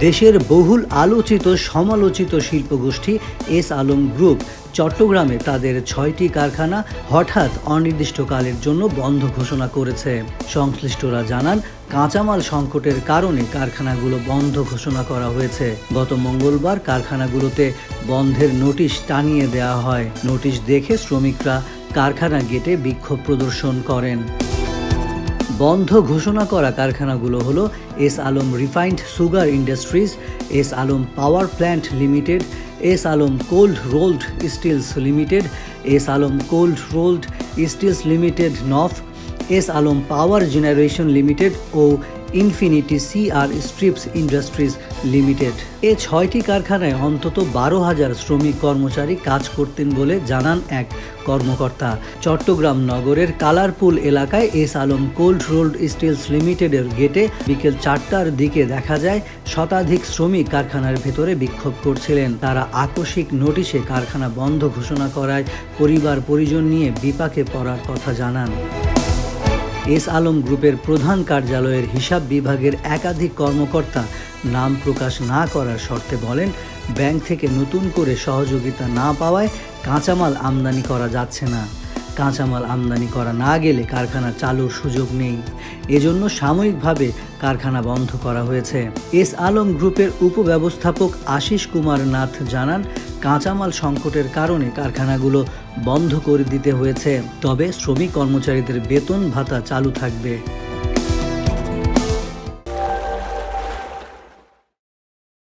দেশের বহুল আলোচিত সমালোচিত শিল্পগোষ্ঠী এস আলম গ্রুপ চট্টগ্রামে তাদের ছয়টি কারখানা হঠাৎ অনির্দিষ্টকালের জন্য বন্ধ ঘোষণা করেছে। সংশ্লিষ্টরা জানান, কাঁচামাল সংকটের কারণে কারখানাগুলো বন্ধ ঘোষণা করা হয়েছে। গত মঙ্গলবার কারখানাগুলোতে বন্ধের নোটিশ টানিয়ে দেওয়া হয়। নোটিশ দেখে শ্রমিকরা কারখানা গেটে বিক্ষোভ প্রদর্শন করেন। বন্ধ ঘোষণা করা কারখানাগুলো হলো S Alam refined sugar industries, S Alam power plant limited, S Alam cold rolled steels limited, S Alam cold rolled steels limited নফ, S Alam power generation limited ও infinity C R strips industries limited. এ ছয়টি কারখানায় অন্তত বারো হাজার শ্রমিক কর্মচারী কাজ করতেন বলে জানান এক কর্মকর্তা। চট্টগ্রাম নগরের কালারপুল এলাকায় S Alam cold rolled steels লিমিটেডের গেটে বিকেল চারটার দিকে দেখা যায়, শতাধিক শ্রমিক কারখানার ভেতরে বিক্ষোভ করছিলেন। তারা আকস্মিক নোটিশে কারখানা বন্ধ ঘোষণা করায় পরিবার পরিজন নিয়ে বিপাকে পড়ার কথা জানান। এস আলম গ্রুপের প্রধান কার্যালয়ের হিসাব বিভাগের একাধিক কর্মকর্তা নাম প্রকাশ না করার শর্তে বলেন, ব্যাংক থেকে নতুন করে সহযোগিতা না পাওয়ায় কাঁচামাল আমদানি করা যাচ্ছে না। কাঁচামাল আমদানি করা না গেলে কারখানা চালুর সুযোগ নেই। এজন্য সাময়িকভাবে কারখানা বন্ধ করা হয়েছে। এস আলম গ্রুপের উপব্যবস্থাপক আশিস কুমার নাথ জানান কাঁচামাল সংকটের কারণে কারখানাগুলো বন্ধ করে দিতে হয়েছে। তবে শ্রমিক কর্মচারীদের বেতন ভাতা চালু থাকবে।